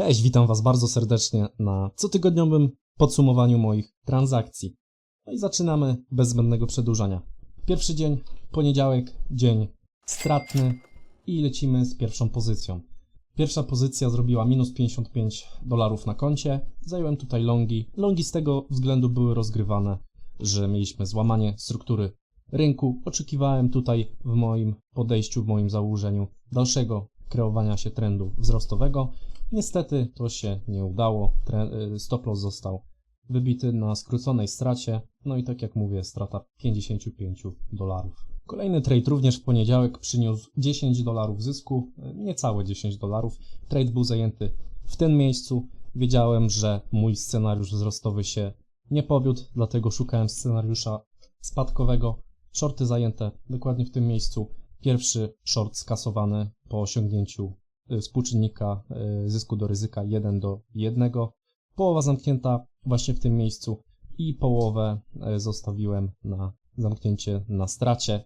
Cześć, witam Was bardzo serdecznie na cotygodniowym podsumowaniu moich transakcji. No i zaczynamy bez zbędnego przedłużania. Pierwszy dzień, poniedziałek, dzień stratny i lecimy z pierwszą pozycją. Pierwsza pozycja zrobiła minus 55 dolarów na koncie. Zająłem tutaj longi. Longi z tego względu były rozgrywane, że mieliśmy złamanie struktury rynku. Oczekiwałem tutaj w moim podejściu, w moim założeniu dalszego kreowania się trendu wzrostowego. Niestety to się nie udało. Y, Stop loss został wybity na skróconej stracie. No i tak jak mówię, strata 55 dolarów. Kolejny trade również w poniedziałek przyniósł 10 dolarów zysku, y, niecałe 10 dolarów. Trade był zajęty w tym miejscu. Wiedziałem, że mój scenariusz wzrostowy się nie powiódł, dlatego szukałem scenariusza spadkowego. Shorty zajęte dokładnie w tym miejscu. Pierwszy short skasowany po osiągnięciu y, współczynnika y, zysku do ryzyka 1 do 1. Połowa zamknięta właśnie w tym miejscu i połowę y, zostawiłem na zamknięcie na stracie.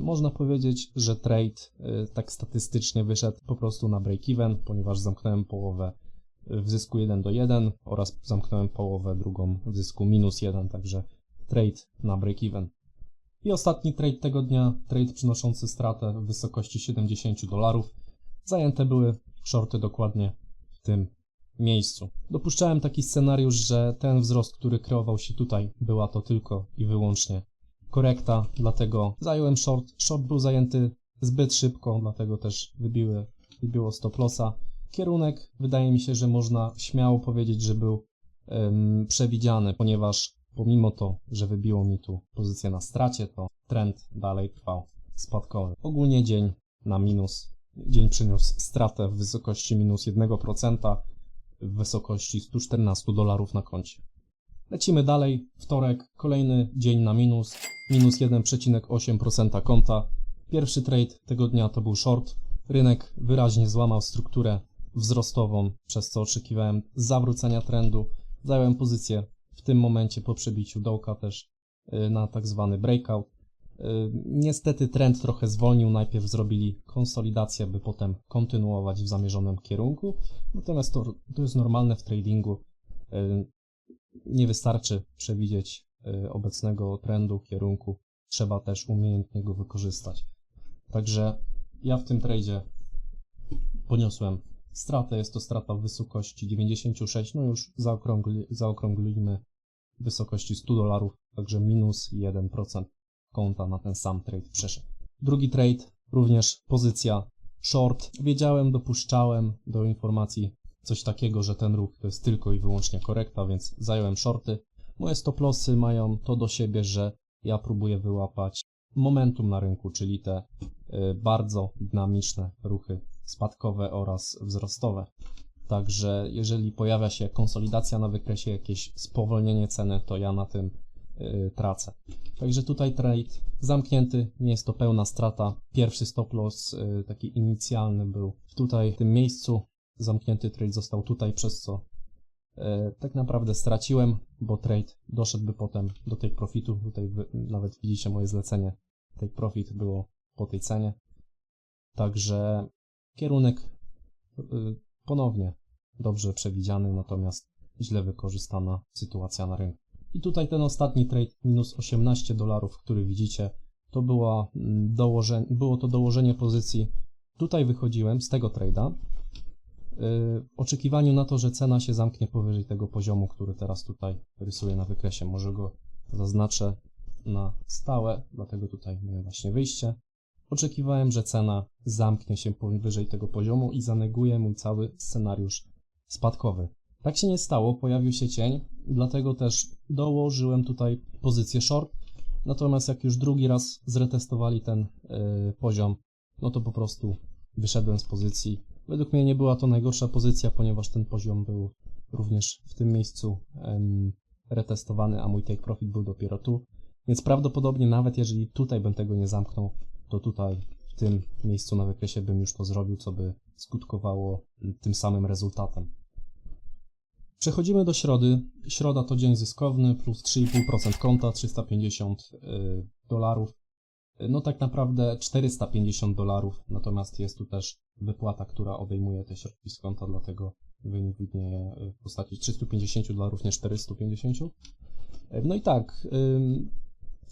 Można powiedzieć, że trade tak statystycznie wyszedł po prostu na break-even, ponieważ zamknąłem połowę w zysku 1 do 1 oraz zamknąłem połowę drugą w zysku minus 1, także trade na break-even. I ostatni trade tego dnia, trade przynoszący stratę w wysokości 70 dolarów. Zajęte były shorty dokładnie w tym miejscu. Dopuszczałem taki scenariusz, że ten wzrost, który kreował się tutaj, była to tylko i wyłącznie korekta, dlatego zająłem short. Short był zajęty zbyt szybko, dlatego też wybiły, wybiło stop lossa. Kierunek wydaje mi się, że można śmiało powiedzieć, że był przewidziany, ponieważ pomimo to, że wybiło mi tu pozycję na stracie, to trend dalej trwał spadkowy. Ogólnie dzień na minus, dzień przyniósł stratę w wysokości minus 1%, w wysokości 114 dolarów na koncie. Lecimy dalej, wtorek, kolejny dzień na minus, minus 1,8% konta. Pierwszy trade tego dnia to był short. Rynek wyraźnie złamał strukturę wzrostową, przez co oczekiwałem zawrócenia trendu. Zająłem pozycję w tym momencie po przebiciu dołka też y, na tak zwany breakout. Y, Niestety trend trochę zwolnił, najpierw zrobili konsolidację, by potem kontynuować w zamierzonym kierunku. Natomiast to, to jest normalne w tradingu. Y, Nie wystarczy przewidzieć obecnego trendu, kierunku. Trzeba też umiejętnie go wykorzystać. Także ja w tym tradzie poniosłem stratę. Jest to strata w wysokości 96, no już zaokrągli, zaokrąglimy wysokości 100 dolarów, także minus 1% konta na ten sam trade przeszedł. Drugi trade, również pozycja short. Wiedziałem, dopuszczałem do informacji coś takiego, że ten ruch to jest tylko i wyłącznie korekta, więc zająłem shorty. Moje stop lossy mają to do siebie, że ja próbuję wyłapać momentum na rynku, czyli te y, bardzo dynamiczne ruchy spadkowe oraz wzrostowe. Także jeżeli pojawia się konsolidacja na wykresie, jakieś spowolnienie ceny, to ja na tym y, tracę. Także tutaj trade zamknięty, nie jest to pełna strata. Pierwszy stop loss, y, taki inicjalny był tutaj w tym miejscu. Zamknięty trade został tutaj, przez co y, tak naprawdę straciłem, bo trade doszedłby potem do tej profitu. Tutaj wy, nawet widzicie moje zlecenie. Take profit było po tej cenie. Także kierunek y, ponownie dobrze przewidziany, natomiast źle wykorzystana sytuacja na rynku. I tutaj ten ostatni trade minus 18 dolarów, który widzicie, to była mm, dołożenie, było to dołożenie pozycji. Tutaj wychodziłem z tego trade'a yy, w oczekiwaniu na to, że cena się zamknie powyżej tego poziomu, który teraz tutaj rysuję na wykresie. Może go zaznaczę na stałe, dlatego tutaj miałem właśnie wyjście. Oczekiwałem, że cena zamknie się powyżej tego poziomu i zaneguje mój cały scenariusz spadkowy. Tak się nie stało, pojawił się cień, dlatego też dołożyłem tutaj pozycję short. Natomiast jak już drugi raz zretestowali ten y, poziom, no to po prostu wyszedłem z pozycji. Według mnie nie była to najgorsza pozycja, ponieważ ten poziom był również w tym miejscu em, retestowany, a mój take profit był dopiero tu. Więc prawdopodobnie nawet jeżeli tutaj bym tego nie zamknął, to tutaj w tym miejscu na wykresie bym już to zrobił, co by skutkowało tym samym rezultatem. Przechodzimy do środy. Środa to dzień zyskowny, plus 3,5% konta, 350 y, dolarów. Y, No tak naprawdę 450 dolarów, natomiast jest tu też wypłata, która obejmuje te środki z konta, dlatego wynik widnieje w postaci 350 dolarów, nie 450. E, No i tak,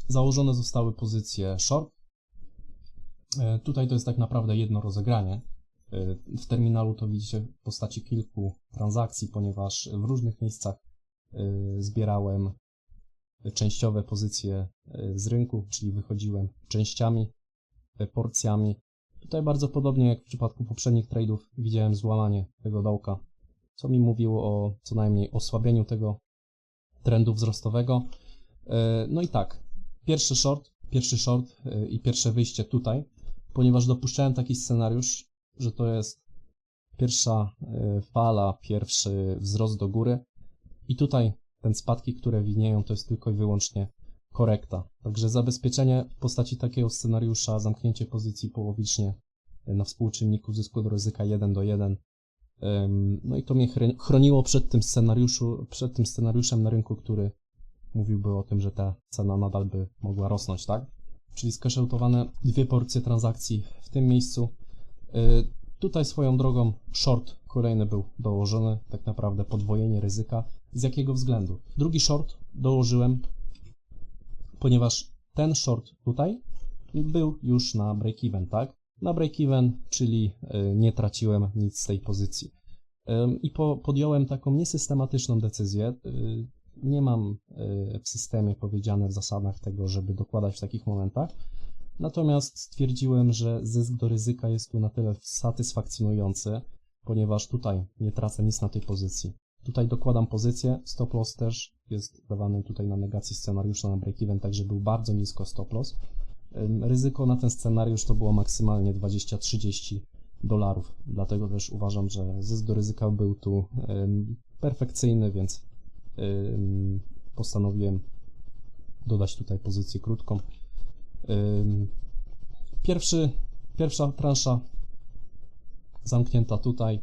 założone zostały pozycje short. E, Tutaj to jest tak naprawdę jedno rozegranie. E, W terminalu to widzicie w postaci kilku transakcji, ponieważ w różnych miejscach e, zbierałem częściowe pozycje z rynku, czyli wychodziłem częściami, porcjami. Tutaj bardzo podobnie jak w przypadku poprzednich trade'ów widziałem złamanie tego dołka, co mi mówiło o co najmniej osłabieniu tego trendu wzrostowego. No i tak, pierwszy short, pierwszy short i pierwsze wyjście tutaj, ponieważ dopuszczałem taki scenariusz, że to jest pierwsza e, fala, pierwszy wzrost do góry i tutaj ten spadki, które widnieją, to jest tylko i wyłącznie korekta. Także zabezpieczenie w postaci takiego scenariusza, zamknięcie pozycji połowicznie e, na współczynniku zysku do ryzyka 1 do 1. Ym, No i to mnie chroniło przed tym scenariuszu, przed tym scenariuszem na rynku, który mówiłby o tym, że ta cena nadal by mogła rosnąć, tak? Czyli skaszeutowane dwie porcje transakcji w tym miejscu. Yy, Tutaj swoją drogą short kolejny był dołożony, tak naprawdę podwojenie ryzyka. Z jakiego względu? Drugi short dołożyłem, ponieważ ten short tutaj był już na break-even, tak? Na break-even, czyli y, nie traciłem nic z tej pozycji. I po, podjąłem taką niesystematyczną decyzję. Nie mam y, w systemie powiedziane w zasadach tego, żeby dokładać w takich momentach. Natomiast stwierdziłem, że zysk do ryzyka jest tu na tyle satysfakcjonujący, ponieważ tutaj nie tracę nic na tej pozycji. Tutaj dokładam pozycję, stop loss też jest dawany tutaj na negacji scenariusza na break-even, także był bardzo nisko stop loss. Ryzyko na ten scenariusz to było maksymalnie 20-30 dolarów, dlatego też uważam, że zysk do ryzyka był tu perfekcyjny, więc postanowiłem dodać tutaj pozycję krótką. Pierwszy, pierwsza transza zamknięta tutaj.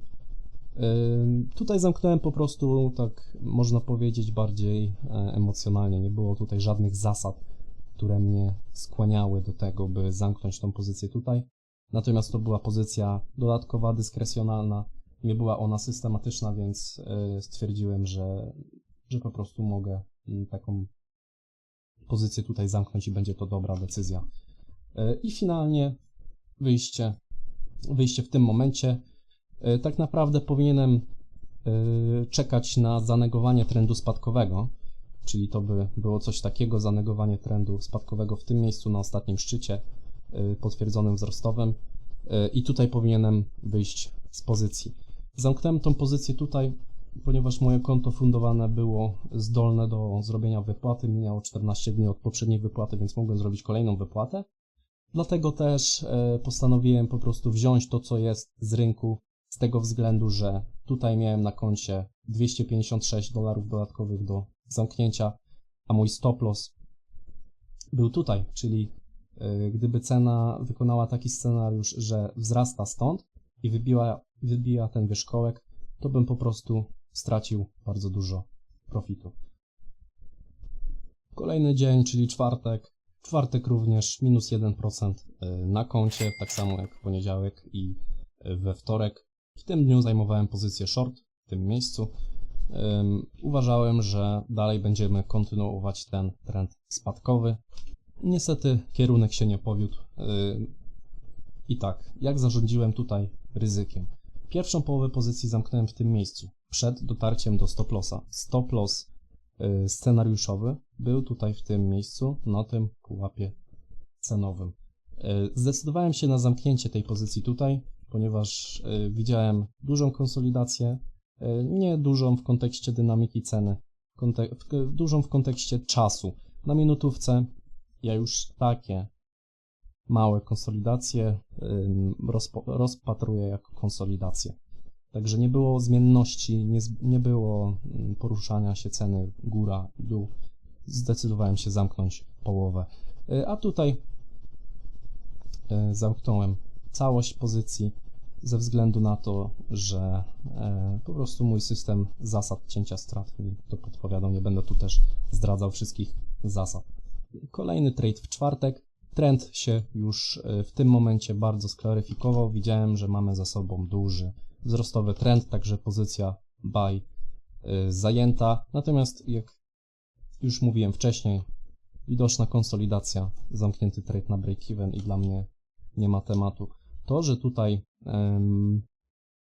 Tutaj zamknąłem po prostu, tak można powiedzieć, bardziej e, emocjonalnie. Nie było tutaj żadnych zasad, które mnie skłaniały do tego, by zamknąć tą pozycję tutaj. Natomiast to była pozycja dodatkowa, dyskrecjonalna. Nie była ona systematyczna, więc e, stwierdziłem, że, że po prostu mogę mm, taką pozycję tutaj zamknąć i będzie to dobra decyzja. E, I finalnie wyjście, wyjście w tym momencie. E, Tak naprawdę powinienem e, czekać na zanegowanie trendu spadkowego, czyli to by było coś takiego, zanegowanie trendu spadkowego w tym miejscu na ostatnim szczycie potwierdzonym wzrostowym i tutaj powinienem wyjść z pozycji. Zamknąłem tą pozycję tutaj, ponieważ moje konto fundowane było zdolne do zrobienia wypłaty, minęło 14 dni od poprzedniej wypłaty, więc mogłem zrobić kolejną wypłatę. Dlatego też e, postanowiłem po prostu wziąć to, co jest z rynku, z tego względu, że tutaj miałem na koncie 256 dolarów dodatkowych do zamknięcia, a mój stop loss był tutaj, czyli e, gdyby cena wykonała taki scenariusz, że wzrasta stąd i wybiła, wybija ten wierzchołek, to bym po prostu stracił bardzo dużo profitu. Kolejny dzień, czyli czwartek. Czwartek również minus 1% na koncie, tak samo jak w poniedziałek i e, we wtorek. W tym dniu zajmowałem pozycję short w tym miejscu. Uważałem, że dalej będziemy kontynuować ten trend spadkowy. Niestety kierunek się nie powiódł. Ym, I tak, jak zarządziłem tutaj ryzykiem? Pierwszą połowę pozycji zamknąłem w tym miejscu, przed dotarciem do stop lossa. Stop loss y, scenariuszowy był tutaj w tym miejscu, na tym pułapie cenowym. Y, Zdecydowałem się na zamknięcie tej pozycji tutaj, ponieważ y, widziałem dużą konsolidację, nie dużą w kontekście dynamiki ceny, dużą w kontekście czasu. Na minutówce ja już takie małe konsolidacje rozpatruję jako konsolidację. Także nie było zmienności, nie, nie było mm, poruszania się ceny góra i dół. Zdecydowałem się zamknąć połowę. Y, A tutaj y, zamknąłem całość pozycji ze względu na to, że e, po prostu mój system zasad cięcia strat mi to podpowiadał. Nie będę tu też zdradzał wszystkich zasad. Kolejny trade w czwartek. Trend się już w tym momencie bardzo sklaryfikował. Widziałem, że mamy za sobą duży wzrostowy trend, także pozycja buy y, zajęta. Natomiast jak już mówiłem wcześniej, widoczna konsolidacja, zamknięty trade na break-even i dla mnie nie ma tematu. To, że tutaj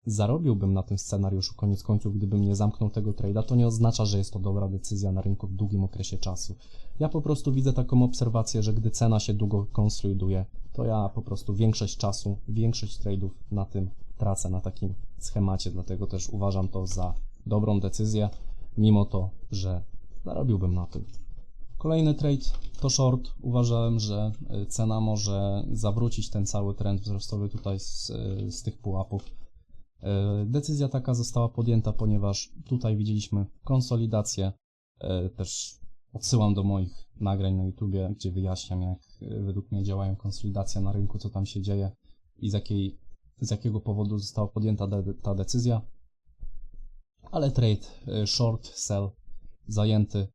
zarobiłbym na tym scenariuszu koniec końców, gdybym nie zamknął tego trade'a, to nie oznacza, że jest to dobra decyzja na rynku w długim okresie czasu. Ja po prostu widzę taką obserwację, że gdy cena się długo konsoliduje, to ja po prostu większość czasu, większość trade'ów na tym tracę, na takim schemacie, dlatego też uważam to za dobrą decyzję, mimo to, że zarobiłbym na tym. Kolejny trade to short. Uważałem, że y, cena może zawrócić ten cały trend wzrostowy tutaj z, y, z tych pułapów. Y, Decyzja taka została podjęta, ponieważ tutaj widzieliśmy konsolidację. Też odsyłam do moich nagrań na YouTubie, gdzie wyjaśniam, jak według mnie działają konsolidacje na rynku, co tam się dzieje i z, jakiej, z jakiego powodu została podjęta de, ta decyzja. Ale trade y, short, sell zajęty.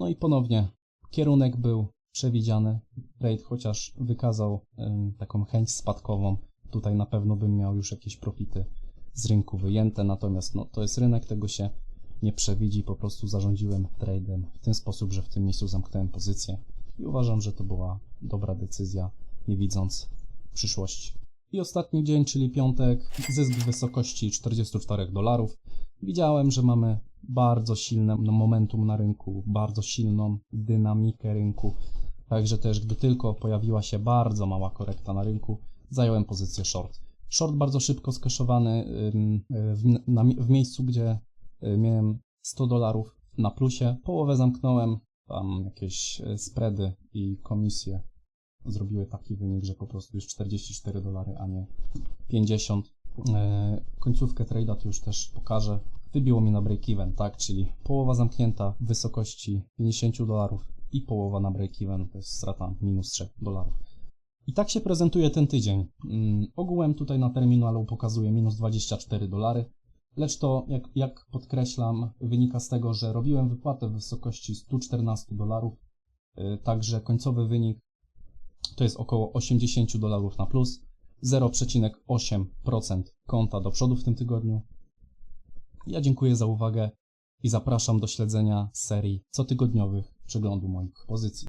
No i ponownie kierunek był przewidziany. Trade chociaż wykazał taką chęć spadkową. Tutaj na pewno bym miał już jakieś profity z rynku wyjęte, natomiast no, to jest rynek, tego się nie przewidzi. Po prostu zarządziłem tradem w ten sposób, że w tym miejscu zamknąłem pozycję i uważam, że to była dobra decyzja, nie widząc przyszłości. I ostatni dzień, czyli piątek, zysk w wysokości 44 dolarów. Widziałem, że mamy bardzo silne momentum na rynku, bardzo silną dynamikę rynku. Także też, gdy tylko pojawiła się bardzo mała korekta na rynku, zająłem pozycję short. Short bardzo szybko skeszowany ym, w, w miejscu, gdzie y, miałem 100 dolarów na plusie. Połowę zamknąłem, tam jakieś y, spready i komisje zrobiły taki wynik, że po prostu już 44 dolary, a nie 50. E, końcówkę trade'a to już też pokażę. Wybiło mi na break-even, tak, czyli połowa zamknięta w wysokości 50 dolarów i połowa na break-even, to jest strata minus 3 dolarów. I tak się prezentuje ten tydzień. Mm, ogółem tutaj na terminalu pokazuje minus 24 dolary, lecz to, jak, jak podkreślam, wynika z tego, że robiłem wypłatę w wysokości 114 dolarów, y, także końcowy wynik to jest około 80 dolarów na plus, 0,8% konta do przodu w tym tygodniu. Ja dziękuję za uwagę i zapraszam do śledzenia serii cotygodniowych przeglądu moich pozycji.